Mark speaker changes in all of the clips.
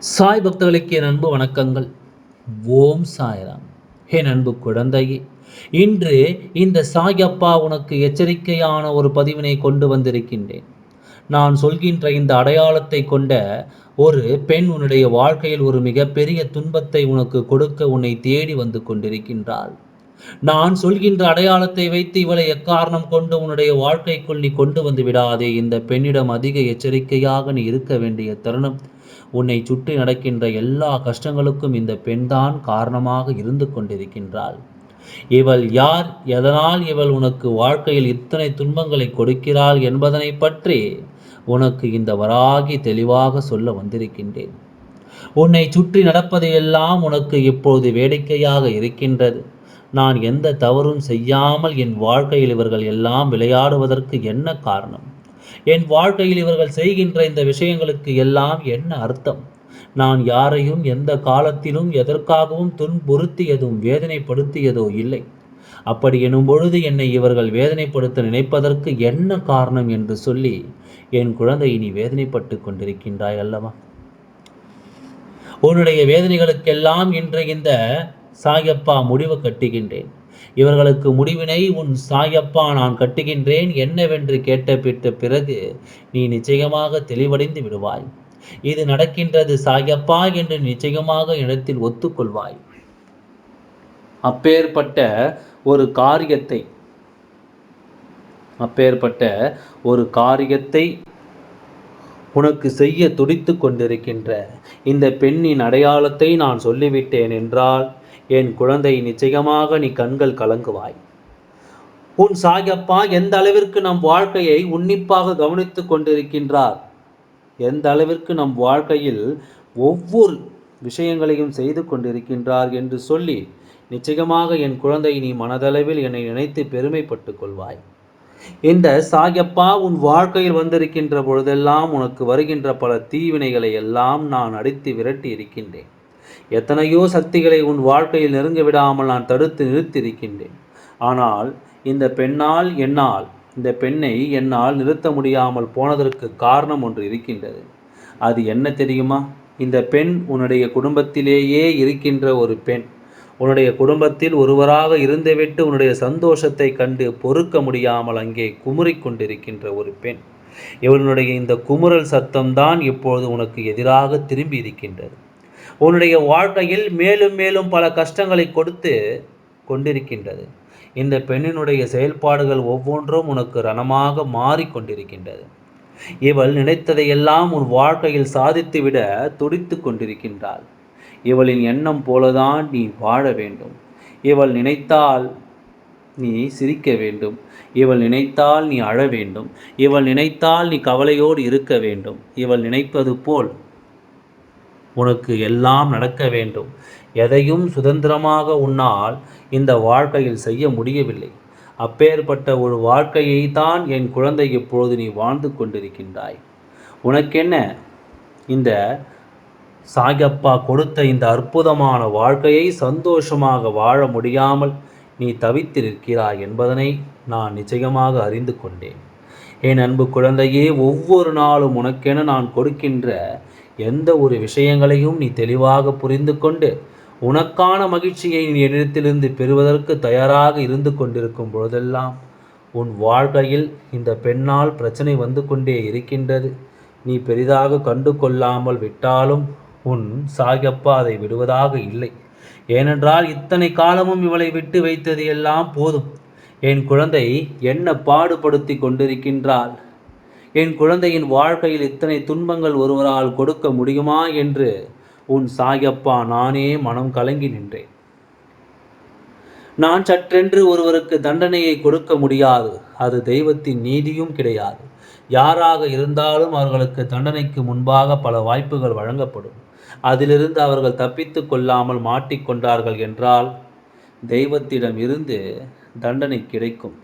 Speaker 1: சாய் பக்தர்களுக்கு என் அன்பு வணக்கங்கள். ஓம் சாய்ராம். என் அன்பு குழந்தையே இன்று இந்த சாய் அப்பா உனக்கு எச்சரிக்கையான ஒரு பதிவினை கொண்டு வந்திருக்கின்றேன். நான் சொல்கின்ற இந்த அடையாளத்தை கொண்ட ஒரு பெண் உன்னுடைய வாழ்க்கையில் ஒரு மிகப்பெரிய துன்பத்தை உனக்கு கொடுக்க உன்னை தேடி வந்து கொண்டிருக்கின்றாள். நான் சொல்கின்ற அடையாளத்தை வைத்து இவளை எக்காரணம் கொண்டு உன்னுடைய வாழ்க்கைக்குள் நீ கொண்டு வந்து விடாதே. இந்த பெண்ணிடம் அதிக எச்சரிக்கையாக நீ இருக்க வேண்டிய தருணம். உன்னை சுற்றி நடக்கின்ற எல்லா கஷ்டங்களுக்கும் இந்த பெண்தான் காரணமாக இருந்து கொண்டிருக்கின்றாள். இவள் யார்? எதனால் இவள் உனக்கு வாழ்க்கையில் இத்தனை துன்பங்களை கொடுக்கிறாள் என்பதனை பற்றி உனக்கு இந்த வராகி தெளிவாக சொல்ல வந்திருக்கின்றேன். உன்னை சுற்றி நடப்பதையெல்லாம் உனக்கு இப்போது வேடிக்கையாக இருக்கின்றது. நான் எந்த தவறும் செய்யாமல் என் வாழ்க்கையில் இவர்கள் எல்லாம் விளையாடுவதற்கு என்ன காரணம்? என் வாழ்க்கையில் இவர்கள் செய்கின்ற இந்த விஷயங்களுக்கு எல்லாம் என்ன அர்த்தம்? நான் யாரையும் எந்த காலத்திலும் எதற்காகவும் துன்புறுத்தியதும் வேதனைப்படுத்தியதோ இல்லை. அப்படி எனும் பொழுது என்னை இவர்கள் வேதனைப்படுத்த நினைப்பதற்கு என்ன காரணம் என்று சொல்லி என் குழந்தை நீ வேதனைப்பட்டு கொண்டிருக்கின்றாய் அல்லவா? உன்னுடைய வேதனைகளுக்கெல்லாம் இன்று இந்த சாயப்பா முடிவு கட்டுகின்றேன். இவர்களுக்கு முடிவினை உன் சாயப்பா நான் கட்டுகின்றேன் என்னவென்று கேட்டபிட்ட பிறகு நீ நிச்சயமாக தெளிவடைந்து விடுவாய். இது நடக்கின்றது சாயப்பா என்று நிச்சயமாக இடத்தில் ஒத்துக்கொள்வாய். அப்பேற்பட்ட ஒரு காரியத்தை அப்பேற்பட்ட ஒரு காரியத்தை உனக்கு செய்ய துடித்து கொண்டிருக்கின்ற இந்த பெண்ணின் அடையாளத்தை நான் சொல்லிவிட்டேன் என்றால் என் குழந்தை நிச்சயமாக நீ கண்கள் கலங்குவாய். உன் சாயப்பா எந்த அளவிற்கு நம் வாழ்க்கையை உன்னிப்பாக கவனித்து கொண்டிருக்கின்றார்? எந்த அளவிற்கு நம் வாழ்க்கையில் ஒவ்வொரு விஷயங்களையும் செய்து கொண்டிருக்கின்றார் என்று சொல்லி நிச்சயமாக என் குழந்தை நீ மனதளவில் என்னை நினைத்து பெருமைப்பட்டு கொள்வாய். இந்த சாயப்பா உன் வாழ்க்கையில் வந்திருக்கின்ற பொழுதெல்லாம் உனக்கு வருகின்ற பல தீவினைகளை எல்லாம் நான் அடித்து விரட்டி இருக்கின்றேன். எத்தனையோ சக்திகளை உன் வாழ்க்கையில் நெருங்க விடாமல் நான் தடுத்து நிறுத்தியிருக்கின்றேன். ஆனால் இந்த பெண்ணால் என்னால் இந்த பெண்ணை என்னால் நிறுத்த முடியாமல் போனதற்கு காரணம் ஒன்று இருக்கின்றது. அது என்ன தெரியுமா? இந்த பெண் உன்னுடைய குடும்பத்திலேயே இருக்கின்ற ஒரு பெண். உன்னுடைய குடும்பத்தில் ஒருவராக இருந்துவிட்டு உன்னுடைய சந்தோஷத்தை கண்டு பொறுக்க முடியாமல் அங்கே குமுறிக்கொண்டிருக்கின்ற ஒரு பெண். இவனுடைய இந்த குமுறல் சத்தம்தான் இப்பொழுது உனக்கு எதிராக திரும்பி இருக்கின்றது. உன்னுடைய வாழ்க்கையில் மேலும் மேலும் பல கஷ்டங்களை கொடுத்து கொண்டிருக்கின்றது. இந்த பெண்ணினுடைய செயல்பாடுகள் ஒவ்வொன்றும் உனக்கு ரணமாக மாறிக்கொண்டிருக்கின்றது இவள் நினைத்ததையெல்லாம் உன் வாழ்க்கையில் சாதித்துவிட துடித்து கொண்டிருக்கின்றாள். இவளின் எண்ணம் போலதான் நீ வாழ வேண்டும். இவள் நினைத்தால் நீ சிரிக்க வேண்டும். இவள் நினைத்தால் நீ அழ வேண்டும். இவள் நினைத்தால் நீ கவலையோடு இருக்க வேண்டும். இவள் நினைப்பது போல் உனக்கு எல்லாம் நடக்க வேண்டும். எதையும் சுதந்திரமாக உன்னால் இந்த வாழ்க்கையில் செய்ய முடியவில்லை. அப்பேற்பட்ட ஒரு வாழ்க்கையை தான் என் குழந்தை இப்பொழுது நீ வாழ்ந்து கொண்டிருக்கின்றாய். உனக்கென்ன? இந்த சாயப்பா கொடுத்த இந்த அற்புதமான வாழ்க்கையை சந்தோஷமாக வாழ முடியாமல் நீ தவித்து நிற்கிறாய் என்பதனை நான் நிச்சயமாக அறிந்து கொண்டேன். என் அன்பு குழந்தையே ஒவ்வொரு நாளும் உனக்கென நான் கொடுக்கின்ற எந்த ஒரு விஷயங்களையும் நீ தெளிவாக புரிந்து கொண்டு உனக்கான மகிழ்ச்சியை நீ என்னிடத்திலிருந்து பெறுவதற்கு தயாராக இருந்து கொண்டிருக்கும் பொழுதெல்லாம் உன் வாழ்க்கையில் இந்த பெண்ணால் பிரச்சனை வந்து கொண்டே இருக்கின்றது. நீ பெரிதாக கண்டு கொள்ளாமல் விட்டாலும் உன் சாயப்பா அதை விடுவதாக இல்லை. ஏனென்றால் இத்தனை காலமும் இவளை விட்டு வைத்தது எல்லாம் போதும். என் குழந்தை என்ன பாடுபடுத்தி கொண்டிருக்கின்றாள்? என் குழந்தையின் வாழ்க்கையில் இத்தனை துன்பங்கள் ஒருவரால் கொடுக்க முடியுமா என்று உன் சாயப்பா நானே மனம் கலங்கி நின்றேன். நான் சற்றென்று ஒருவருக்கு தண்டனையை கொடுக்க முடியாது. அது தெய்வத்தின் நீதியும் கிடையாது. யாராக இருந்தாலும் அவர்களுக்கு தண்டனைக்கு முன்பாக பல வாய்ப்புகள் வழங்கப்படும். அதிலிருந்து அவர்கள் தப்பித்து கொள்ளாமல் மாட்டிக்கொண்டார்கள் என்றால் தெய்வத்திடம் இருந்து தண்டனை கிடைக்கும்.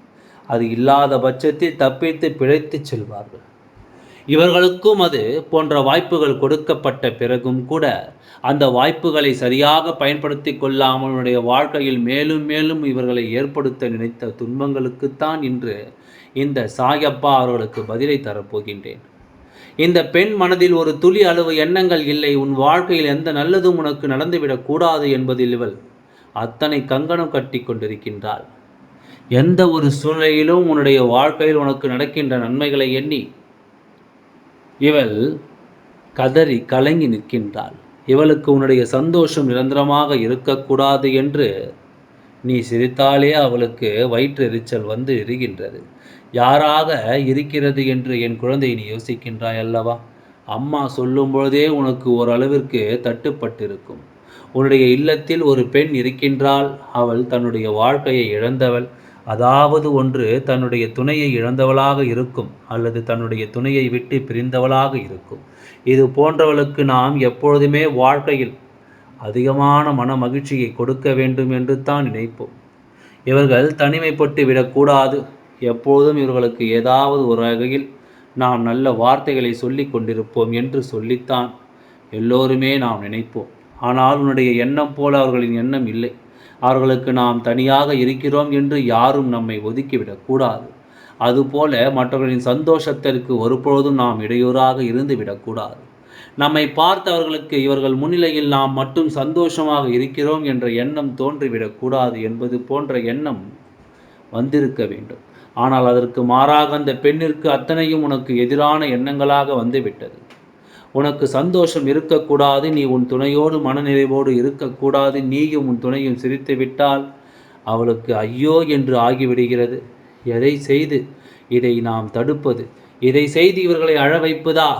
Speaker 1: அது இல்லாத பட்சத்தில் தப்பித்து பிழைத்து செல்வார்கள். இவர்களுக்கும் அது போன்ற வாய்ப்புகள் கொடுக்கப்பட்ட பிறகும் கூட அந்த வாய்ப்புகளை சரியாக பயன்படுத்தி கொள்ளாமலுடைய வாழ்க்கையில் மேலும் மேலும் இவர்களை ஏற்படுத்த நினைத்த துன்பங்களுக்குத்தான் இன்று இந்த சாயப்பா அவர்களுக்கு பதிலை தரப்போகின்றேன். இந்த பெண் மனதில் ஒரு துளி அளவு எண்ணங்கள் இல்லை. உன் வாழ்க்கையில் எந்த நல்லதும் உனக்கு நடந்துவிடக்கூடாது என்பதில் இவள் அத்தனை கங்கணம் கட்டி கொண்டிருக்கின்றாள். எந்த ஒரு சூழ்நிலையிலும் உன்னுடைய வாழ்க்கையில் உனக்கு நடக்கின்ற நன்மைகளை எண்ணி இவள் கதறி கலங்கி நிற்கின்றாள். இவளுக்கு உன்னுடைய சந்தோஷம் நிரந்தரமாக இருக்கக்கூடாது என்று நீ சிரித்தாலே அவளுக்கு வயிற்றெரிச்சல் வந்து எரிகின்றது. யாராக இருக்கிறது என்று என் குழந்தை நீ யோசிக்கின்றாய் அல்லவா? அம்மா சொல்லும் பொழுதே உனக்கு ஓரளவிற்கு தட்டுப்பட்டிருக்கும். உன்னுடைய இல்லத்தில் ஒரு பெண் இருக்கின்றாள். அவள் தன்னுடைய வாழ்க்கையை இழந்தவள். அதாவது ஒன்று தன்னுடைய துணையை இழந்தவளாக இருக்கும் அல்லது தன்னுடைய துணையை விட்டு பிரிந்தவளாக இருக்கும். இது போன்றவளுக்கு நாம் எப்பொழுதுமே வாழ்க்கையில் அதிகமான மன மகிழ்ச்சியை கொடுக்க வேண்டும் என்று தான் நினைப்போம். இவர்கள் தனிமைப்பட்டு விடக்கூடாது. எப்போதும் இவர்களுக்கு ஏதாவது ஒரு வகையில் நாம் நல்ல வார்த்தைகளை சொல்லி கொண்டிருப்போம் என்று சொல்லித்தான் எல்லோருமே நாம் நினைப்போம். ஆனால் உன்னுடைய எண்ணம் போல அவர்களின் எண்ணம் இல்லை. அவர்களுக்கு நாம் தனியாக இருக்கிறோம் என்று யாரும் நம்மை ஒதுக்கிவிடக்கூடாது. அதுபோல மற்றவர்களின் சந்தோஷத்திற்கு ஒருபொழுதும் நாம் இடையூறாக இருந்து விடக்கூடாது நம்மை பார்த்தவர்களுக்கு இவர்கள் முன்னிலையில் நாம் மட்டும் சந்தோஷமாக இருக்கிறோம் என்ற எண்ணம் தோன்றிவிடக்கூடாது என்பது போன்ற எண்ணம் வந்திருக்க வேண்டும். ஆனால் அதற்கு மாறாக அந்த பெண்ணிற்கு அத்தனையும் உனக்கு எதிரான எண்ணங்களாக வந்துவிட்டது. உனக்கு சந்தோஷம் இருக்கக்கூடாது நீ உன் துணையோடு மனநிறைவோடு இருக்கக்கூடாது நீயும் உன் துணையும் சிரித்து விட்டால் அவளுக்கு ஐயோ என்று ஆகிவிடுகிறது. எதை செய்து இதை நாம் தடுப்பது? இதை செய்து இவர்களை அழ வைப்பதா?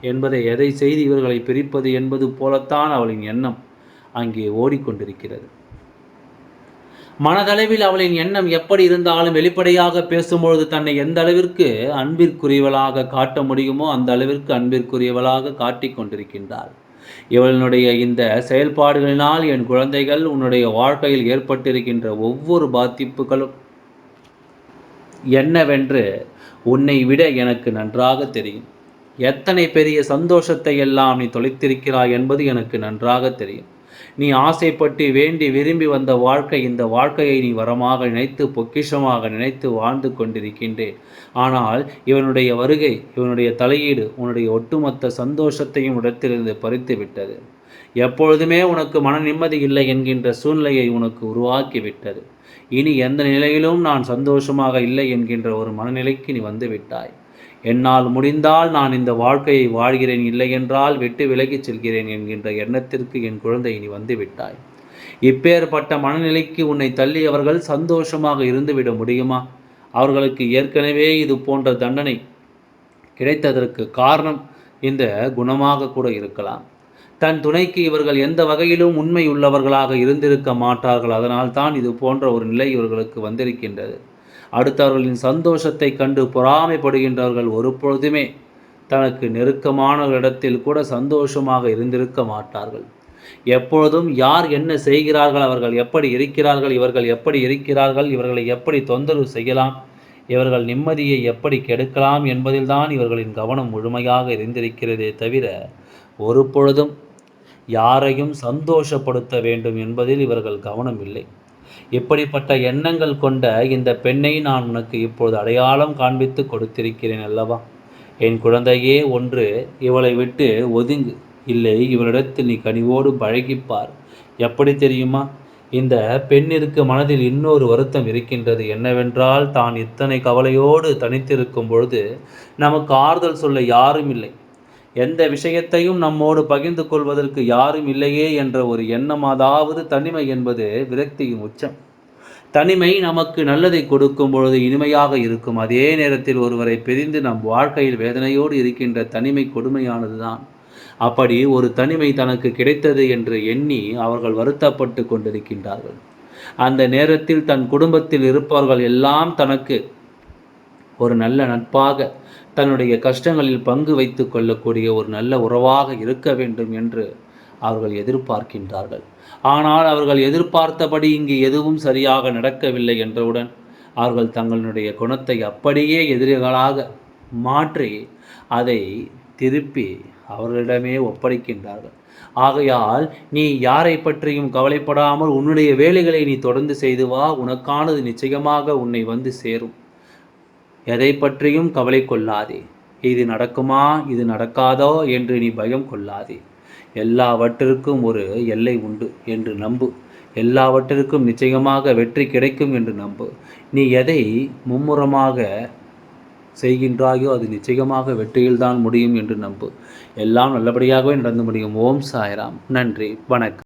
Speaker 1: என்பதை எதை செய்து இவர்களை பிரிப்பது என்பது போலத்தான் அவளின் எண்ணம் அங்கே ஓடிக்கொண்டிருக்கிறது. மனதளவில் அவளின் எண்ணம் எப்படி இருந்தாலும் வெளிப்படையாக பேசும்பொழுது தன்னை எந்த அளவிற்கு அன்பிற்குரியவளாக காட்ட முடியுமோ அந்த அளவிற்கு அன்பிற்குரியவளாக காட்டிக் கொண்டிருக்கின்றாள். இவளுடைய இந்த செயல்பாடுகளினால் என் குழந்தைகள் உன்னுடைய வாழ்க்கையில் ஏற்பட்டிருக்கின்ற ஒவ்வொரு பாதிப்புகளும் என்னவென்று உன்னை விட எனக்கு நன்றாக தெரியும். எத்தனை பெரிய சந்தோஷத்தை எல்லாம் நீ தொலைத்திருக்கிறாய் என்பது எனக்கு நன்றாக தெரியும். நீ ஆசைப்பட்டு வேண்டி விரும்பி வந்த வாழ்க்கை இந்த வாழ்க்கையை நீ வரமாக நினைத்து பொக்கிஷமாக நினைத்து வாழ்ந்து கொண்டிருக்கின்றேன். ஆனால் இவனுடைய வருகை இவனுடைய தலையீடு உன்னுடைய ஒட்டுமொத்த சந்தோஷத்தையும் இடத்திலிருந்து பறித்து விட்டது எப்பொழுதுமே உனக்கு மன நிம்மதி இல்லை என்கின்ற சூழ்நிலையை உனக்கு உருவாக்கி இனி எந்த நிலையிலும் நான் சந்தோஷமாக இல்லை என்கின்ற ஒரு மனநிலைக்கு நீ வந்து விட்டாய் என்னால் முடிந்தால் நான் இந்த வாழ்க்கையை வாழ்கிறேன் இல்லையென்றால் விட்டு விலகிச் செல்கிறேன் என்கின்ற எண்ணத்திற்கு என் குழந்தை நீ வந்து விட்டாய் இப்பேற்பட்ட மனநிலைக்கு உன்னை தள்ளியவர்கள் சந்தோஷமாக இருந்துவிட முடியுமா? அவர்களுக்கு ஏற்கனவே இது போன்ற தண்டனை கிடைத்ததற்கு காரணம் இந்த குணமாக கூட இருக்கலாம். தன் துணைக்கு இவர்கள் எந்த வகையிலும் உண்மை உள்ளவர்களாக இருந்திருக்க மாட்டார்கள். அதனால் தான் இது போன்ற ஒரு நிலை இவர்களுக்கு வந்திருக்கின்றது. அடுத்தவர்களின் சந்தோஷத்தை கண்டு பொறாமைப்படுகின்றவர்கள் ஒருபொழுதுமே தனக்கு நெருக்கமான இடத்தில் கூட சந்தோஷமாக இருந்திருக்க மாட்டார்கள். எப்பொழுதும் யார் என்ன செய்கிறார்கள் அவர்கள் எப்படி இருக்கிறார்கள் இவர்கள் எப்படி இருக்கிறார்கள் இவர்களை எப்படி தொந்தரவு செய்யலாம் இவர்கள் நிம்மதியை எப்படி கெடுக்கலாம் என்பதில்தான் இவர்களின் கவனம் முழுமையாக இருந்திருக்கிறதே தவிர ஒரு பொழுதும் யாரையும் சந்தோஷப்படுத்த வேண்டும் என்பதில் இவர்கள் கவனம் இல்லை இப்படிப்பட்ட எண்ணங்கள் கொண்ட இந்த பெண்ணை நான் உனக்கு இப்பொழுது அடையாளம் காண்பித்து கொடுத்திருக்கிறேன் அல்லவா? என் குழந்தையே ஒன்று இவளை விட்டு ஒதுங்கு. இல்லை இவளிடத்தில் நீ கனிவோடு பழகிப்பார். எப்படி தெரியுமா? இந்த பெண்ணிற்கு மனதில் இன்னொரு வருத்தம் இருக்கின்றது. என்னவென்றால் தான் இத்தனை கவலையோடு தனித்திருக்கும் பொழுது நமக்கு ஆறுதல் சொல்ல யாரும் இல்லை. எந்த விஷயத்தையும் நம்மோடு பகிர்ந்து கொள்வதற்கு யாரும் இல்லையே என்ற ஒரு எண்ணம் அதாவது தனிமை என்பது விரக்தியின் உச்சம். தனிமை நமக்கு நல்லதை கொடுக்கும் பொழுது இனிமையாக இருக்கும். அதே நேரத்தில் ஒருவரை பிரிந்து நம் வாழ்க்கையில் வேதனையோடு இருக்கின்ற தனிமை கொடுமையானதுதான். அப்படி ஒரு தனிமை தனக்கு கிடைத்தது என்று எண்ணி அவர்கள் வருத்தப்பட்டு கொண்டிருக்கின்றார்கள். அந்த நேரத்தில் தன் குடும்பத்தில் இருப்பவர்கள் எல்லாம் தனக்கு ஒரு நல்ல நட்பாக தன்னுடைய கஷ்டங்களில் பங்கு வைத்து கொள்ளக்கூடிய ஒரு நல்ல உறவாக இருக்க வேண்டும் என்று அவர்கள் எதிர்பார்க்கின்றார்கள். ஆனால் அவர்கள் எதிர்பார்த்தபடி இங்கு எதுவும் சரியாக நடக்கவில்லை என்றவுடன் அவர்கள் தங்களுடைய குணத்தை அப்படியே எதிரிகளாக மாற்றி அதை திருப்பி அவர்களிடமே ஒப்படைக்கின்றார்கள். ஆகையால் நீ யாரை பற்றியும் கவலைப்படாமல் உன்னுடைய வேலைகளை நீ தொடர்ந்து செய்து வா. உனக்கானது நிச்சயமாக உன்னை வந்து சேரும். எதை பற்றியும் கவலை கொள்ளாதே. இது நடக்குமா? இது நடக்காதோ? என்று நீ பயம் கொள்ளாதே. எல்லாவற்றிற்கும் ஒரு எல்லை உண்டு என்று நம்பு. எல்லாவற்றிற்கும் நிச்சயமாக வெற்றி கிடைக்கும் என்று நம்பு. நீ எதை மும்முரமாக செய்கின்றாயோ அது நிச்சயமாக வெற்றியில்தான் முடியும் என்று நம்பு. எல்லாம் நல்லபடியாகவே நடந்து முடியும். ஓம் சாய்ராம். நன்றி. வணக்கம்.